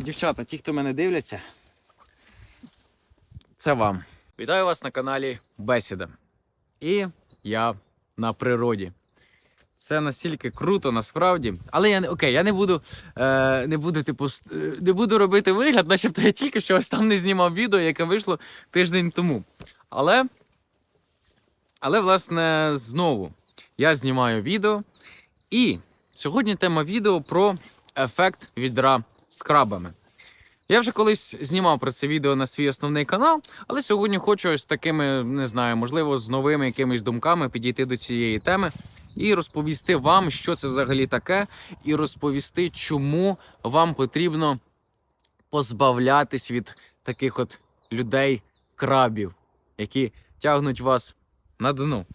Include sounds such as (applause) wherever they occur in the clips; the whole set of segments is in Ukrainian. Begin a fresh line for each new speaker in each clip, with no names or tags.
Дівчата, ті, хто мене дивляться, це вам. Вітаю вас на каналі Бесіда. І я на природі. Це настільки круто, насправді. Але я не окей, я не буду, е, не буду, типу, е, не буду робити вигляд, начебто я тільки що ось там не знімав відео, яке вийшло тиждень тому. Але, але, власне, знову я знімаю відео. І сьогодні тема відео про ефект відра з крабами. Я вже колись знімав про це відео на свій основний канал, але сьогодні хочу ось такими, не знаю, можливо, з новими якимись думками підійти до цієї теми і розповісти вам, що це взагалі таке, і розповісти, чому вам потрібно позбавлятись від таких от людей крабів, які тягнуть вас на дно.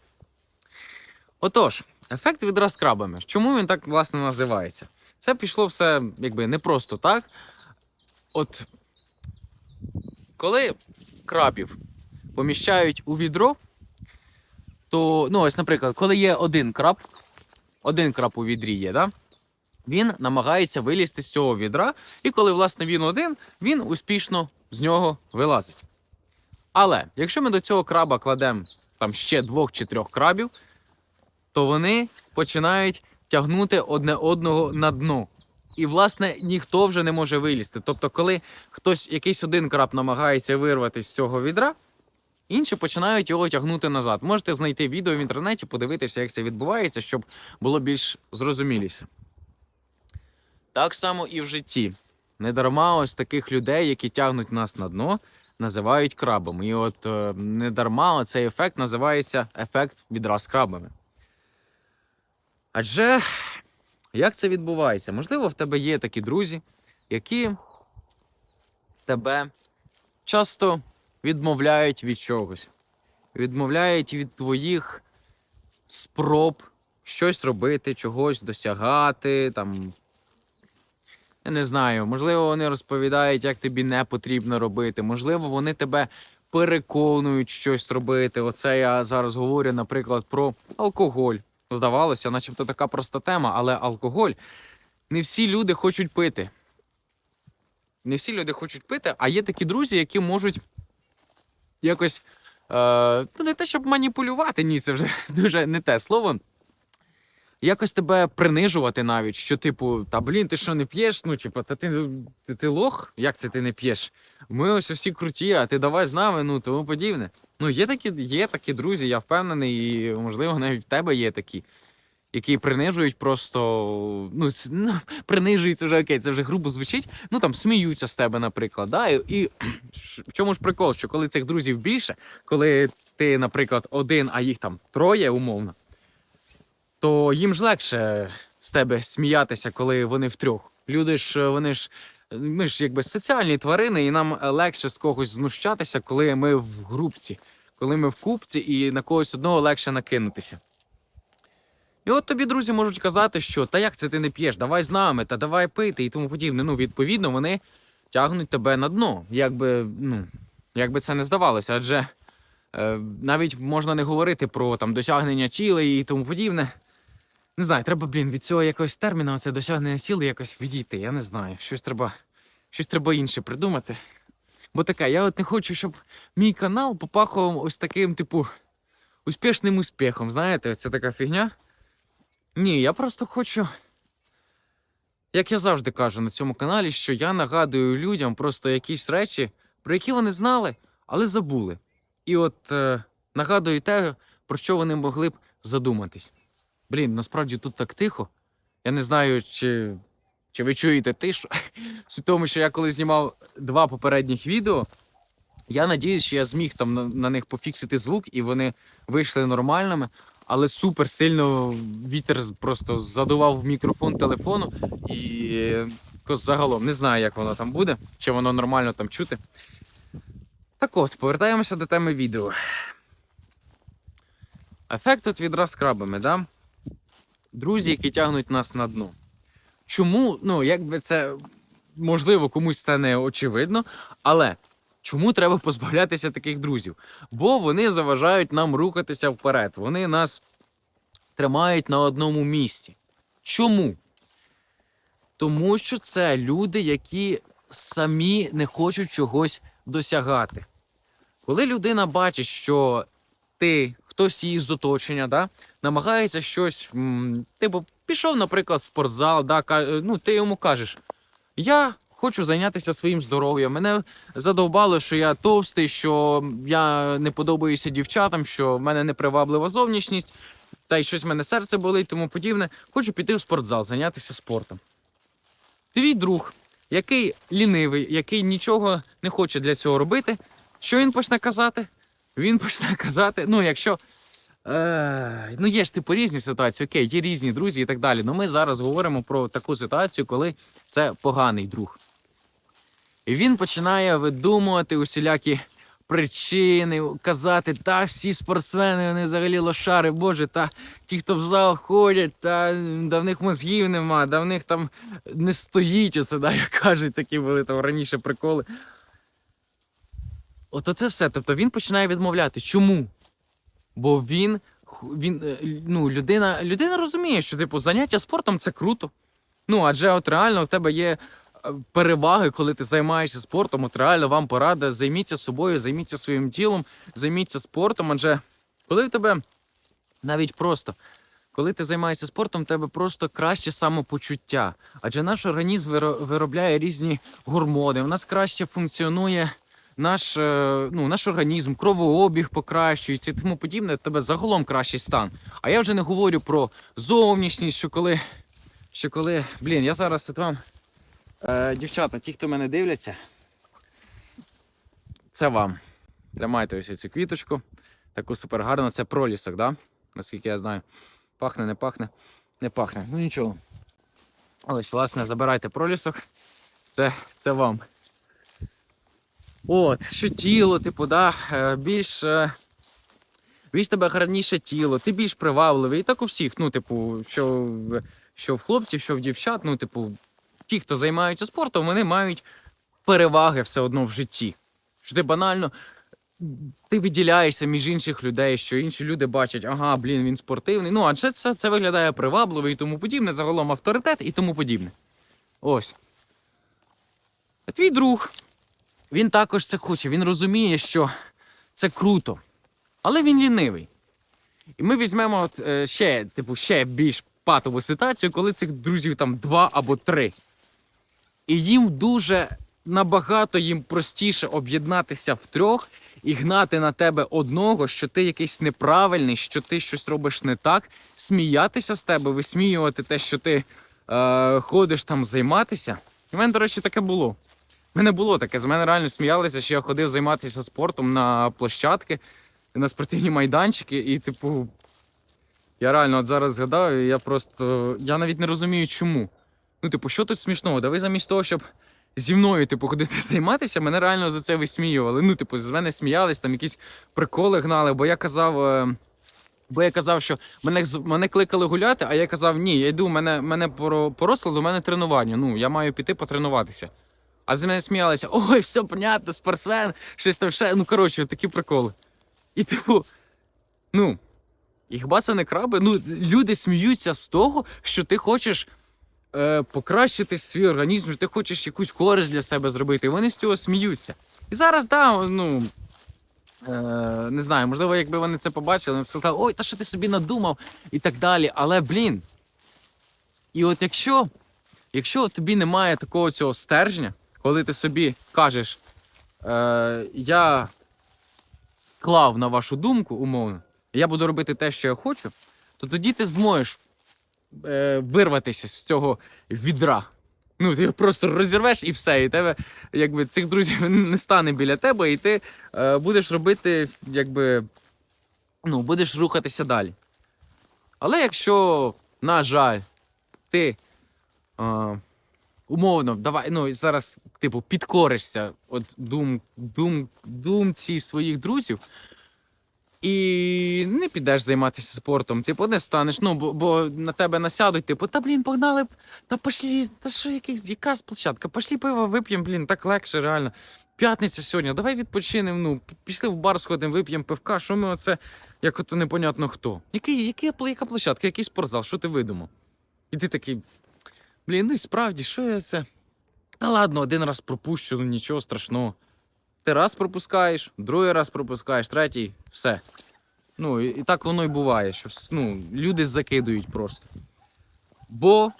Отож, ефект відра з крабами. Чому він так власне називається? Це пішло все якби не просто так. От коли крабів поміщають у відро, то, ну, ось, наприклад, коли є один краб, один краб у відрі є, да? він намагається вилізти з цього відра, і коли, власне, він один, він успішно з нього вилазить. Але якщо ми до цього краба кладемо там ще двох чи трьох крабів, то вони починають тягнути одне одного на дно. І, власне, ніхто вже не може вилізти. Тобто, коли хтось, якийсь один краб намагається вирватися з цього відра, інші починають його тягнути назад. Можете знайти відео в інтернеті, подивитися, як це відбувається, щоб було більш зрозуміліше. Так само і в житті. Недарма ось таких людей, які тягнуть нас на дно, називають крабами. І от е, недарма цей ефект називається ефект відра з крабами. Адже як це відбувається? Можливо, в тебе є такі друзі, які тебе часто відмовляють від чогось, відмовляють від твоїх спроб щось робити, чогось досягати. Там, я не знаю, можливо, вони розповідають, як тобі не потрібно робити. Можливо, вони тебе переконують щось робити. Оце я зараз говорю, наприклад, про алкоголь. Здавалося, начебто така проста тема, але алкоголь не всі люди хочуть пити. Не всі люди хочуть пити, а є такі друзі, які можуть якось. Е, ну, не те, щоб маніпулювати, ні, це вже (laughs) дуже не те слово. Якось тебе принижувати навіть, що, типу, та блін, ти що не п'єш? Ну, типу, та ти, ти, ти лох? Як це ти не п'єш? Ми ось усі круті, а ти давай з нами, ну тому подібне. Ну, є такі, є такі друзі, я впевнений, і можливо, навіть в тебе є такі, які принижують просто. Ну, ну (laughs) принижують, це вже окей, це вже грубо звучить. Ну там сміються з тебе, наприклад. Да? І, і (clears throat) в чому ж прикол, що коли цих друзів більше, коли ти, наприклад, один, а їх там троє, умовно, то їм ж легше з тебе сміятися, коли вони втрьох. Люди ж, вони ж. Ми ж якби соціальні тварини, і нам е, легше з когось знущатися, коли ми в групці, коли ми в купці, і на когось одного легше накинутися. І от тобі друзі можуть казати, що та як це ти не п'єш, давай з нами, та давай пити і тому подібне. Ну, відповідно, вони тягнуть тебе на дно. Якби, ну, якби це не здавалося, адже е, навіть можна не говорити про там досягнення цілей і тому подібне. Не знаю, треба, блін, від цього якогось терміну, оце досягнення цілей якось відійти. Я не знаю. Щось треба, щось треба інше придумати. Бо таке, я от не хочу, щоб мій канал попахував ось таким, типу, успішним успіхом. Знаєте, це така фігня. Ні, я просто хочу. Як я завжди кажу на цьому каналі, що я нагадую людям просто якісь речі, про які вони знали, але забули. І от е, нагадую те, про що вони могли б задуматись. Блін, насправді тут так тихо. Я не знаю, чи, чи ви чуєте тишу. (laughs) Суть тому, що я коли знімав два попередніх відео, я надіюсь, що я зміг там на, на них пофіксити звук, і вони вийшли нормальними. Але супер сильно вітер просто задував в мікрофон телефону, і загалом не знаю, як воно там буде, чи воно нормально там чути. Так от, повертаємося до теми відео. Ефект от відра з крабами, да? Друзі, які тягнуть нас на дно. Чому, ну, якби це можливо комусь це не очевидно, але чому треба позбавлятися таких друзів? Бо вони заважають нам рухатися вперед. Вони нас тримають на одному місці. Чому? Тому що це люди, які самі не хочуть чогось досягати. Коли людина бачить, що ти, хтось її з оточення, да, намагається щось, м, типу, пішов, наприклад, в спортзал, да, ну, ти йому кажеш, я хочу зайнятися своїм здоров'ям. Мене задовбало, що я товстий, що я не подобаюся дівчатам, що в мене неприваблива зовнішність, та й щось в мене серце болить, тому подібне. Хочу піти в спортзал, зайнятися спортом. Твій друг, який лінивий, який нічого не хоче для цього робити, що він почне казати? Він почне казати, ну, якщо. Е, ну, є ж типу різні ситуації, окей, є різні друзі і так далі. Ну ми зараз говоримо про таку ситуацію, коли це поганий друг. І він починає видумувати усілякі причини, казати, та всі спортсмени, вони взагалі лошари, боже, та ті, хто в зал ходять, та них мозгів нема, да в них там не стоїть оце, да, як кажуть, такі були там раніше приколи. Ото це все. Тобто він починає відмовляти. Чому? Бо він, він е, ну, людина, людина розуміє, що типу заняття спортом це круто. Ну, адже от реально у тебе є е, переваги, коли ти займаєшся спортом. От реально вам порада, займіться собою, займіться своїм тілом, займіться спортом. Адже коли в тебе навіть просто. Коли ти займаєшся спортом, в тебе просто краще самопочуття. Адже наш організм виробляє різні гормони. У нас краще функціонує наш, е, ну, наш організм, кровообіг покращується і тому подібне. В тебе загалом кращий стан. А я вже не говорю про зовнішність, що коли. Що коли. Блін, я зараз от вам. Е, дівчата, ті, хто мене дивляться, це вам. Тримайте ось цю квіточку. Таку супер гарну. Це пролісок, да? наскільки я знаю. Пахне, не пахне, не пахне. Ну нічого. Ось, власне, забирайте пролісок. Це, це вам. От, що тіло, типу, да, е, більш, е, більш тебе гарніше тіло, ти більш привабливий. І так у всіх, ну, типу, що, що в хлопців, що в дівчат, ну, типу, ті, хто займаються спортом, вони мають переваги все одно в житті. Що ти банально ти виділяєшся між інших людей, що інші люди бачать, ага, блін, він спортивний. Ну, адже це, це виглядає привабливо і тому подібне, загалом авторитет і тому подібне. Ось. А твій друг, він також це хоче, він розуміє, що це круто, але він лінивий. І ми візьмемо от, е, ще, типу, ще більш патову ситуацію, коли цих друзів там два або три. І їм дуже набагато їм простіше об'єднатися в трьох і гнати на тебе одного, що ти якийсь неправильний, що ти щось робиш не так, сміятися з тебе, висміювати те, що ти е, ходиш там займатися. У мене, до речі, таке було. Мене було таке. З мене реально сміялися, що я ходив займатися спортом на площадки, на спортивні майданчики, і, типу, я реально от зараз згадаю, я просто. Я навіть не розумію, чому. Ну, типу, що тут смішного? Да ви замість того, щоб зі мною, типу, ходити (laughs) займатися, мене реально за це висміювали. Ну, типу, з мене сміялись, там якісь приколи гнали, бо я казав. е, Бо я казав, що мене, мене кликали гуляти, а я казав, ні, я йду, мене, мене по, по розкладу, у мене тренування. Ну, я маю піти потренуватися. А з мене сміялися, ой, все понятно, спортсмен, щось там ще. Ну, коротше, такі приколи. І типу, ну, і хіба це не краби? Ну, люди сміються з того, що ти хочеш е, покращити свій організм, що ти хочеш якусь користь для себе зробити. І вони з цього сміються. І зараз, да, ну. Е, не знаю, можливо, якби вони це побачили, вони б сказали, ой, та що ти собі надумав і так далі. Але, блін. І от якщо, якщо тобі немає такого цього стержня, коли ти собі кажеш, е, я клав на вашу думку, умовно, я буду робити те, що я хочу, то тоді ти зможеш е, вирватися з цього відра. Ну, ти його просто розірвеш і все. І тебе, якби, цих друзів (laughs) не стане біля тебе, і ти е, будеш робити, якби, ну, будеш рухатися далі. Але якщо, на жаль, ти е, умовно, давай, ну, зараз, типу, підкоришся от дум, дум, думці своїх друзів, і не підеш займатися спортом, типу, не станеш. Ну, бо, бо на тебе насядуть, типу, та блін, погнали б, та пошлі, та що якийсь, яка площадка, пошлі пиво вип'ємо, блін, так легше, реально. П'ятниця сьогодні, давай відпочинемо. Ну, пішли в бар сходимо, вип'ємо пивка. Що ми оце, як ото непонятно хто. Який, який, яка площадка, який спортзал, що ти видумав? І ти такий, блін, ну і справді, що я це? Та ладно, один раз пропущу, ну нічого страшного. Ти раз пропускаєш, другий раз пропускаєш, третій, все. Ну, і, і так воно і буває, що ну, люди закидують просто. Бо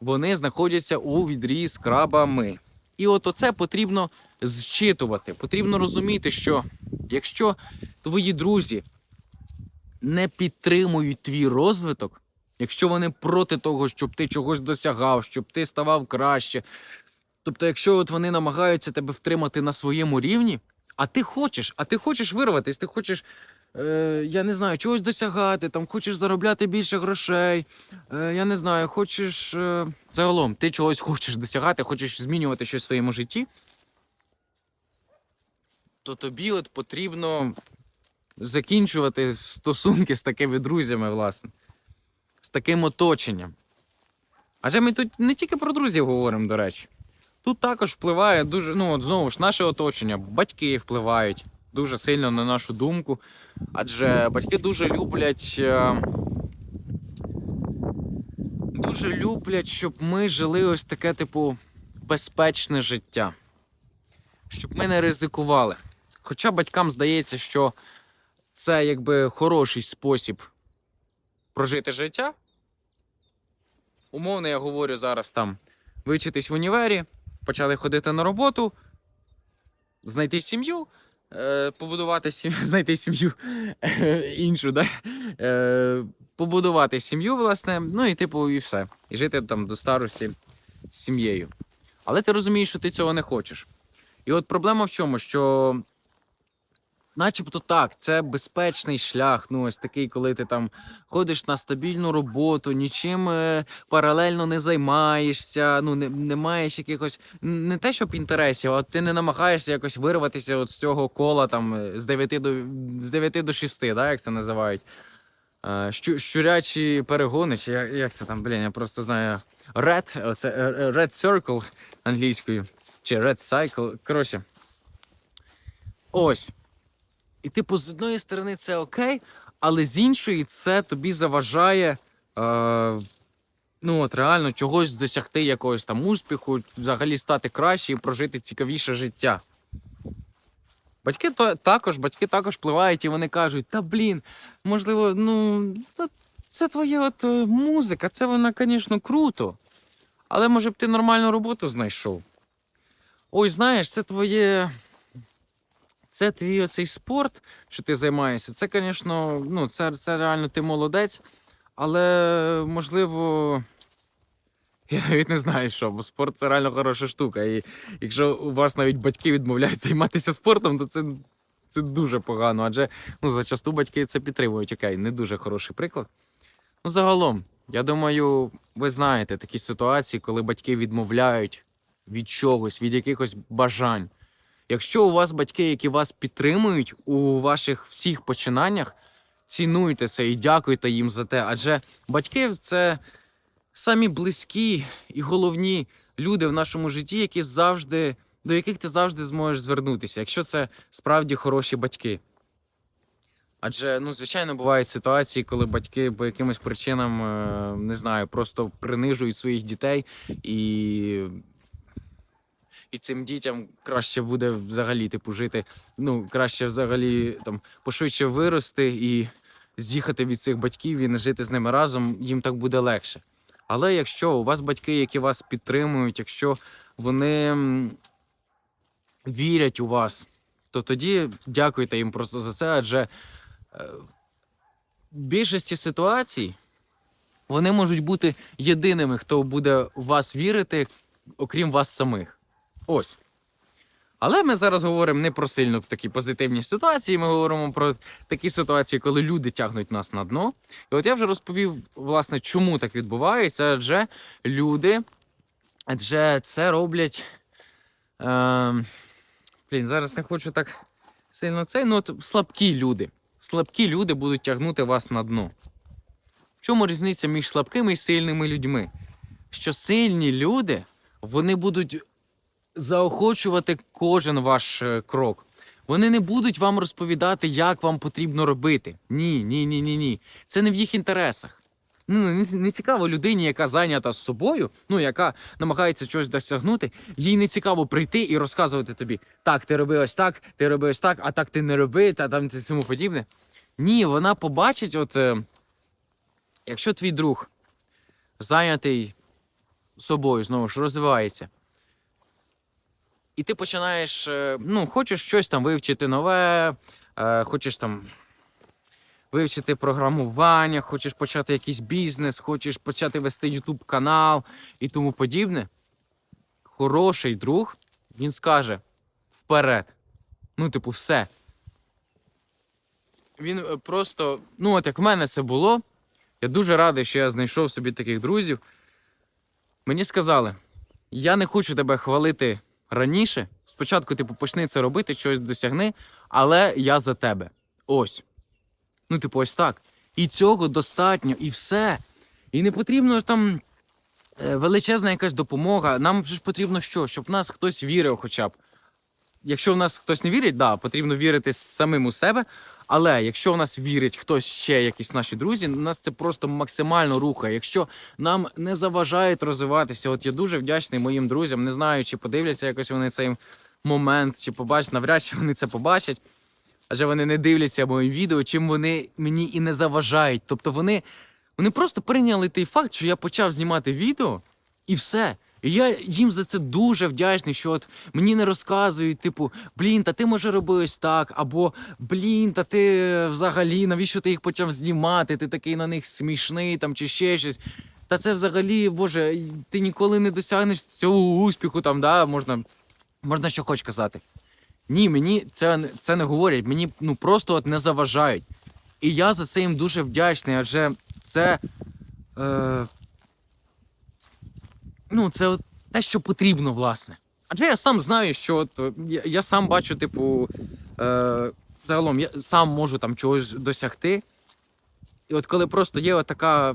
вони знаходяться у відрі з крабами. І от оце потрібно зчитувати. Потрібно розуміти, що якщо твої друзі не підтримують твій розвиток, якщо вони проти того, щоб ти чогось досягав, щоб ти ставав краще. Тобто, якщо от вони намагаються тебе втримати на своєму рівні, а ти хочеш, а ти хочеш вирватися, ти хочеш, е, я не знаю, чогось досягати, там хочеш заробляти більше грошей, е, я не знаю, хочеш. Е, загалом, ти чогось хочеш досягати, хочеш змінювати щось в своєму житті, то тобі от потрібно закінчувати стосунки з такими друзями, власне, з таким оточенням. Адже ми тут не тільки про друзів говоримо, до речі. Тут також впливає дуже, ну от знову ж наше оточення, батьки впливають дуже сильно на нашу думку. Адже батьки дуже люблять. е, Дуже люблять, щоб ми жили ось таке, типу, безпечне життя. Щоб ми не ризикували. Хоча батькам здається, що це якби хороший спосіб прожити життя. Умовно, я говорю зараз там вичитись в універі, почали ходити на роботу, знайти сім'ю, е, побудувати сім'ю, (laughs) знайти сім'ю е, іншу, да? е, побудувати сім'ю, власне, ну і типу, і все. І жити там до старості з сім'єю. Але ти розумієш, що ти цього не хочеш. І от проблема в чому? Що Начебто так, це безпечний шлях. Ну, ось такий, коли ти там ходиш на стабільну роботу, нічим е, паралельно не займаєшся, ну не, не маєш якихось не те, щоб інтересів, а ти не намагаєшся якось вирватися от з цього кола там е, з 9 до з 9 до 6, да, як це називають. Е, Щу, щурячі перегони, чи як, як це там, блін, я просто знаю. Red, оце е, Red Circle англійською, чи Red Cycle. Коротше. Ось. І, типу, з одної сторони це окей, але з іншої це тобі заважає. Е, ну, от реально чогось досягти якогось там успіху, взагалі стати краще і прожити цікавіше життя. Батьки то, також, батьки також впливають і вони кажуть: та блін, можливо, ну, це твоя от е, музика, це вона, звісно, круто. Але може б ти нормальну роботу знайшов. Ой, знаєш, це твоє. Це твій оцей спорт, що ти займаєшся. Це, звісно, ну, це, це реально ти молодець, але можливо. Я навіть не знаю, що, бо спорт це реально хороша штука. І якщо у вас навіть батьки відмовляють займатися спортом, то це, це дуже погано. Адже ну, зачасту батьки це підтримують. Окей, не дуже хороший приклад. Ну, загалом, я думаю, ви знаєте такі ситуації, коли батьки відмовляють від чогось, від якихось бажань. Якщо у вас батьки, які вас підтримують у ваших всіх починаннях, цінуйте це і дякуйте їм за те. Адже батьки це самі близькі і головні люди в нашому житті, які завжди, до яких ти завжди зможеш звернутися, якщо це справді хороші батьки. Адже, ну, звичайно, бувають ситуації, коли батьки по якимось причинам, е, не знаю, просто принижують своїх дітей і і цим дітям краще буде взагалі типу жити. Ну, краще взагалі там пошвидше вирости і з'їхати від цих батьків і не жити з ними разом, їм так буде легше. Але якщо у вас батьки, які вас підтримують, якщо вони вірять у вас, то тоді дякуйте їм просто за це, адже е, в більшості ситуацій вони можуть бути єдиними, хто буде в вас вірити, окрім вас самих. Ось. Але ми зараз говоримо не про сильно такі позитивні ситуації. Ми говоримо про такі ситуації, коли люди тягнуть нас на дно. І от я вже розповів, власне, чому так відбувається. Адже люди, адже це роблять. Е, блін, зараз не хочу так сильно це. Ну, от слабкі люди. Слабкі люди будуть тягнути вас на дно. В чому різниця між слабкими і сильними людьми? Що сильні люди, вони будуть заохочувати кожен ваш е, крок. Вони не будуть вам розповідати, як вам потрібно робити. Ні, ні, ні, ні, ні. Це не в їх інтересах. Ну, не, цікаво людині, яка зайнята з собою, ну яка намагається щось досягнути. Їй не цікаво прийти і розказувати тобі: так, ти роби ось так, ти роби ось так, а так ти не роби, та там ти тому подібне. Ні, вона побачить, от е, якщо твій друг зайнятий собою, знову ж розвивається. І ти починаєш, е, ну, хочеш щось там вивчити нове, е, хочеш там вивчити програмування, хочеш почати якийсь бізнес, хочеш почати вести YouTube канал і тому подібне. Хороший друг, він скаже вперед. Ну, типу, все. Він е, просто, ну, от як в мене це було, я дуже радий, що я знайшов собі таких друзів. Мені сказали, я не хочу тебе хвалити раніше. Спочатку, типу, почни це робити, щось досягни, але я за тебе. Ось. Ну, типу, ось так. І цього достатньо, і все. І не потрібно там е, величезна якась допомога. Нам ж потрібно що? Щоб нас хтось вірив хоча б. Якщо в нас хтось не вірить, да, потрібно вірити самим у себе. Але якщо в нас вірить хтось ще, якісь наші друзі, нас це просто максимально рухає. Якщо нам не заважають розвиватися, от я дуже вдячний моїм друзям. Не знаю, чи подивляться якось вони цей момент, чи побачать, навряд чи вони це побачать. Адже вони не дивляться мої відео, чим вони мені і не заважають. Тобто вони, вони просто прийняли той факт, що я почав знімати відео, і все. І я їм за це дуже вдячний, що от мені не розказують, типу, блін, та ти може роби ось так, або блін, та ти взагалі, навіщо ти їх почав знімати? Ти такий на них смішний там чи ще щось. Та це взагалі, Боже, ти ніколи не досягнеш цього успіху, там, да, можна, можна що хоч казати. Ні, мені це, це не говорять, мені ну просто от не заважають. І я за це їм дуже вдячний, адже це. Е, ну, це от те, що потрібно, власне. Адже я сам знаю, що от, е, я, я сам бачу, типу, е, загалом я сам можу там чогось досягти. І от коли просто є така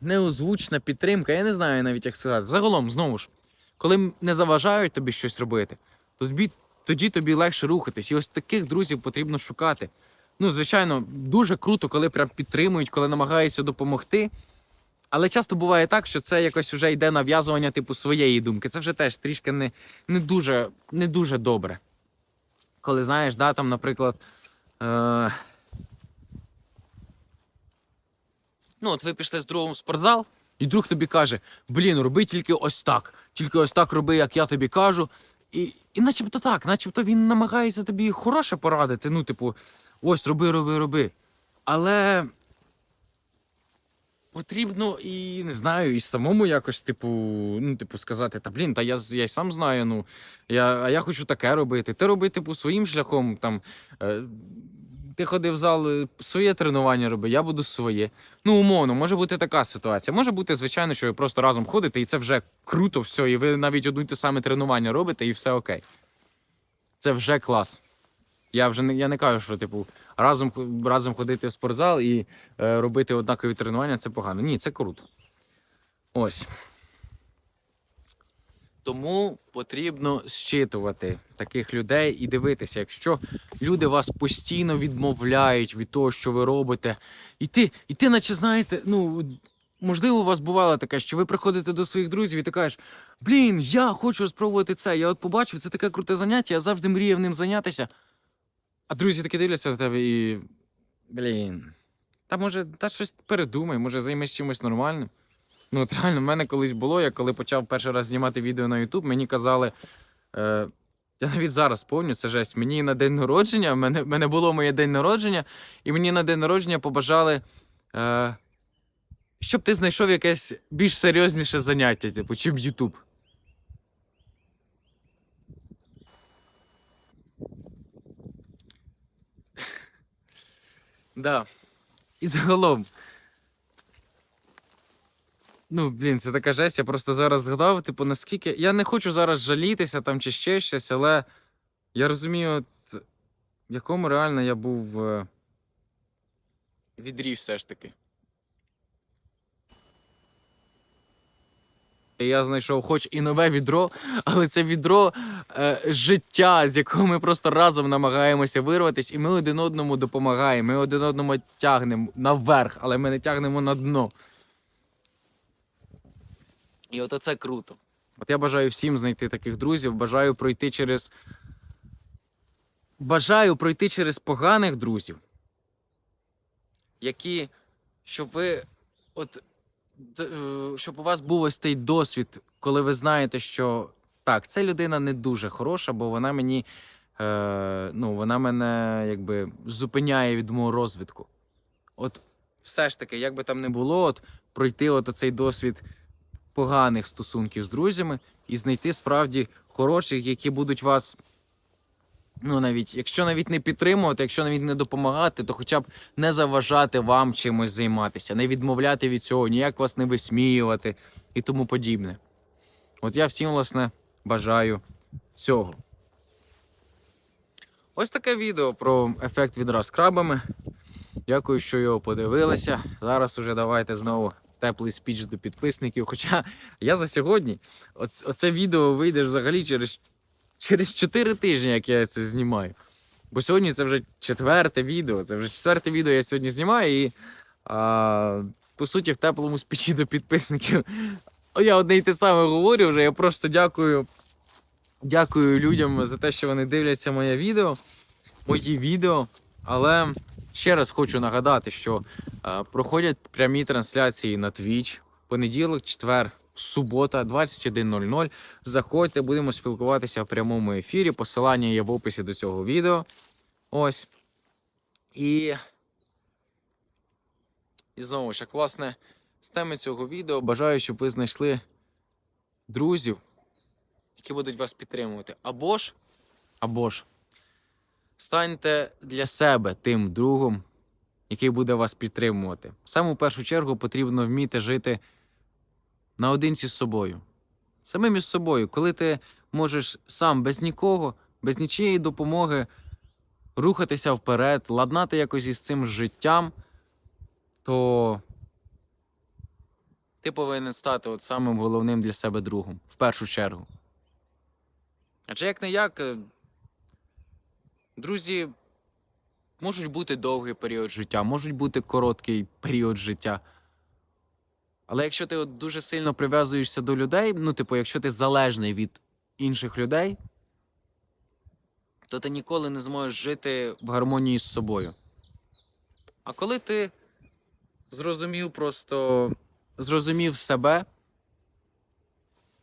неозвучна підтримка, я не знаю навіть як сказати. Загалом, знову ж, коли не заважають тобі щось робити, то тобі, тоді тобі легше рухатись. І ось таких друзів потрібно шукати. Ну, звичайно, дуже круто, коли прям підтримують, коли намагаються допомогти. Але часто буває так, що це якось вже йде нав'язування типу своєї думки. Це вже теж трішки не, не, дуже, не дуже добре. Коли знаєш, да, там, наприклад. Е... Ну, от ви пішли з другом в спортзал, і друг тобі каже: блін, роби тільки ось так, тільки ось так роби, як я тобі кажу. І, і начебто так, начебто він намагається тобі хороше порадити. Ну, типу, ось роби, роби, роби. Але потрібно і не знаю, і самому якось, типу, ну, типу, сказати, та блін, та я, я й сам знаю, ну, я, а я хочу таке робити. Ти роби, типу, своїм шляхом. Там, е, ти ходив в зал, е, своє тренування роби, я буду своє. Ну, умовно, може бути така ситуація. Може бути, звичайно, що ви просто разом ходите, і це вже круто, все, і ви навіть одне те саме тренування робите, і все окей. Це вже клас. Я вже не, я не кажу, що, типу, разом, разом ходити в спортзал і е, робити однакові тренування це погано. Ні, це круто. Ось. Тому потрібно зчитувати таких людей і дивитися, якщо люди вас постійно відмовляють від того, що ви робите, і ти, і ти наче знаєте, ну. Можливо, у вас бувало таке, що ви приходите до своїх друзів і ти кажеш: Блін, я хочу спробувати це. Я от побачив, це таке круте заняття, я завжди мріяв ним зайнятися. А друзі такі дивляться на тебе і. Блін. Та може, та щось передумай, може займеш чимось нормальним. Ну, от реально, в мене колись було, я коли почав перший раз знімати відео на YouTube, мені казали. Е, я навіть зараз пам'ятаю, це жесть. Мені на день народження, в мене, мене було моє день народження, і мені на день народження побажали, е, щоб ти знайшов якесь більш серйозніше заняття, типу, чим YouTube. Да. І загалом. Ну, блін, це така жесть. Я просто зараз згадав, типу, наскільки. Я не хочу зараз жалітися там чи ще щось, але я розумію, от, в якому реально я був е, відрі все ж таки. Я знайшов хоч і нове відро, але це відро е, життя, з якого ми просто разом намагаємося вирватися, і ми один одному допомагаємо. Ми один одному тягнемо наверх, але ми не тягнемо на дно. І от це круто. От я бажаю всім знайти таких друзів, бажаю пройти через. Бажаю пройти через поганих друзів, які, щоб ви, от, щоб у вас був ось той досвід, коли ви знаєте, що так, ця людина не дуже хороша, бо вона мені, е, ну, вона мене якби зупиняє від мого розвитку. От все ж таки, як би там не було, от пройти от цей досвід поганих стосунків з друзями і знайти справді хороших, які будуть вас. Ну, навіть якщо навіть не підтримувати, якщо навіть не допомагати, то хоча б не заважати вам чимось займатися, не відмовляти від цього, ніяк вас не висміювати і тому подібне. От я всім, власне, бажаю цього. Ось таке відео про ефект відра з крабами. Дякую, що його подивилися. Зараз уже давайте знову теплий спіч до підписників. Хоча я за сьогодні, оц- оце відео вийде взагалі через, через 4 тижні, як я це знімаю. Бо сьогодні це вже четверте відео. Це вже четверте відео я сьогодні знімаю і. А, по суті, в теплому спічі до підписників. Я одне й те саме говорю вже. Я просто дякую. Дякую людям за те, що вони дивляться моє відео, мої відео. Але ще раз хочу нагадати, що е, проходять прямі трансляції на Twitch понеділок, четвер, субота, 21.00. Заходьте, будемо спілкуватися в прямому ефірі. Посилання є в описі до цього відео. Ось. І. І знову ж, власне, з теми цього відео бажаю, щоб ви знайшли друзів, які будуть вас підтримувати. Або ж, або ж, станьте для себе тим другом, який буде вас підтримувати. Саме в першу чергу потрібно вміти жити наодинці з собою. Самим із собою, коли ти можеш сам без нікого, без нічиєї допомоги рухатися вперед, ладнати якось із цим життям, то ти повинен стати от самим головним для себе другом в першу чергу. Адже як не як, е, друзі можуть бути довгий період життя, можуть бути короткий період життя. Але якщо ти от дуже сильно прив'язуєшся до людей, ну, типу, якщо ти залежний від інших людей, то ти ніколи не зможеш жити в гармонії з собою. А коли ти зрозумів просто зрозумів себе,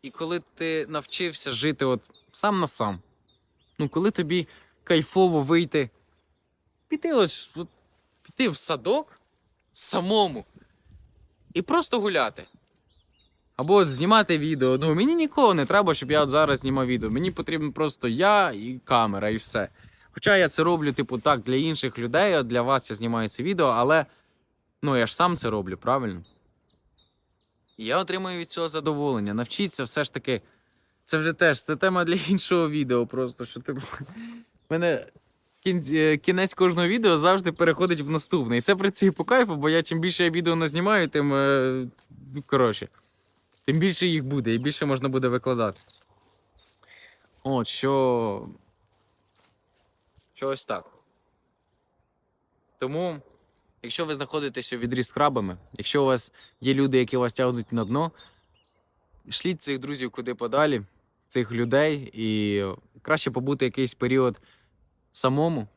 і коли ти навчився жити от сам на сам, ну коли тобі кайфово вийти, піти ось піти в садок самому і просто гуляти. Або от знімати відео. Ну, мені нікого не треба, щоб я от зараз знімав відео. Мені потрібно просто я і камера, і все. Хоча я це роблю, типу, так, для інших людей, а для вас я знімаю це відео, але ну я ж сам це роблю, правильно? Я отримую від цього задоволення. Навчіться все ж таки. Це вже теж це тема для (laughs) іншого відео. Просто що типу. мене кінець кожного відео завжди переходить в наступне. І це працює по кайфу, бо я чим більше я відео назнімаю, тим е, ну, коротше, тим більше їх буде, і більше можна буде викладати. От що. Що ось так. Тому, якщо ви знаходитесь у відрі з крабами, якщо у вас є люди, які вас тягнуть на дно, шліть цих друзів куди подалі, цих людей, і краще побути якийсь період самому,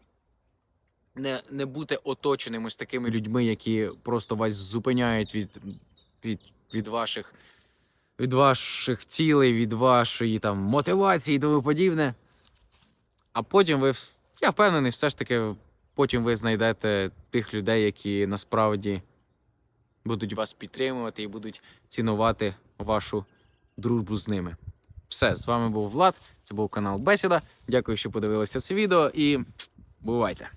не, не бути оточеним ось такими людьми, які просто вас зупиняють від, від, від ваших. Від ваших цілей, від вашої там мотивації і тому подібне. А потім ви, я впевнений, все ж таки, потім ви знайдете тих людей, які насправді будуть вас підтримувати і будуть цінувати вашу дружбу з ними. Все, з вами був Влад. Це був канал Бесіда. Дякую, що подивилися це відео і бувайте!